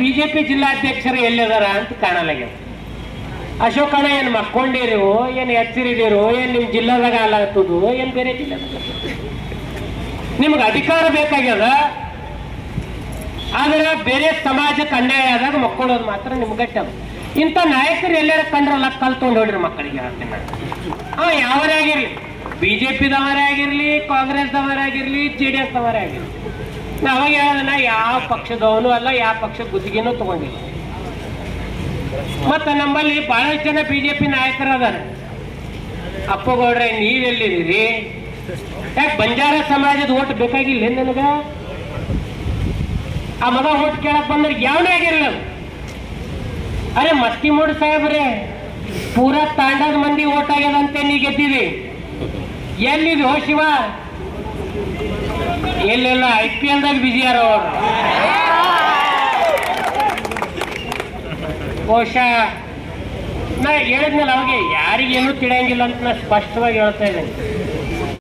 BJP ಜಿಲ್ಲಾಧ್ಯಕ್ಷರು ಎಲ್ಲಿದಾರ ಅಂತ ಕಾಣಲಾಗ್ಯದ. ಅಶೋಕಣ್ಣ ಏನು ಮಕ್ಕೊಂಡಿರೋ, ಏನು ಎಚ್ಚರಿದಿರೋ, ಏನ್ ನಿಮ್ಮ ಜಿಲ್ಲಾದಾಗ ಹಾಲಾಗ್ತದು ಏನ್ ಬೇರೆ ಜಿಲ್ಲಾದಾಗ ನಿಮ್ಗೆ ಅಧಿಕಾರ ಬೇಕಾಗ್ಯದ? ಆದ್ರೆ ಬೇರೆ ಸಮಾಜಕ್ಕೆ ಅನ್ಯಾಯ ಆದಾಗ ಮಕ್ಕಳೋದು ಮಾತ್ರ ನಿಮ್ಗೆ ಅದು. ಇಂಥ ನಾಯಕರು ಎಲ್ಲಾರ ಕಂಡ್ರಲ್ಲ ಕಲ್ತ್ಕೊಂಡು ಹೋಗ್ರಿ ಮಕ್ಕಳಿಗೆ ಅಂತ ಹಾ ಯಾವರೇ ಆಗಿರ್ಲಿ, ಬಿಜೆಪಿದವರೇ ಆಗಿರ್ಲಿ, ಕಾಂಗ್ರೆಸ್ದವರೇ ಆಗಿರ್ಲಿ, ಜೆ ಡಿ ದವರೇ ಆಗಿರ್ಲಿ. ಅವಾಗ ಹೇಳೋದನ್ನ ಯಾವ ಪಕ್ಷದವನು ಅಲ್ಲ, ಯಾವ ಪಕ್ಷ ಗುತ್ತಿಗೆನೂ ತಗೊಂಡಿಲ್ಲ. ಮತ್ತ ನಮ್ಮಲ್ಲಿ ಬಹಳಷ್ಟು ಜನ ಬಿಜೆಪಿ ನಾಯಕರು ಅದಾರ ಅಪ್ಪಗೌಡ್ರೆ, ನೀವೆಲ್ಲಿದ್ದೀರಿ? ಯಾಕೆ ಬಂಜಾರ ಸಮಾಜದ ಓಟ್ ಬೇಕಾಗಿಲ್ಲ ನನಗ? ಆ ಮಗ ಓಟ್ ಕೇಳಕ್ ಬಂದ್ರೆ ಯಾವನೇ ಆಗಿರಲ್ಲ. ಅರೆ ಮಸ್ತಿ ಮೂಡ್ ಸಾಹೇಬ್ರೆ, ಪೂರಾ ತಾಂಡದ ಮಂದಿ ಓಟ್ ಆಗ್ಯದಂತೆ ನೀ ಗೆದ್ದಿರಿ ಎಲ್ಲಿದು ಶಿವ? ಎಲ್ಲೆಲ್ಲ ಐ ಪಿ ಎಲ್ದಾಗ ಬಿಜಿ ಯಾರು ಬಹುಶಃ, ನಾ ಹೇಳಿದ್ನಲ್ಲ, ಅವ್ರಿಗೆ ಯಾರಿಗೇನು ತಿಳಿಯಂಗಿಲ್ಲ ಅಂತ ನಾ ಸ್ಪಷ್ಟವಾಗಿ ಹೇಳ್ತಾ ಇದ್ದೇನೆ.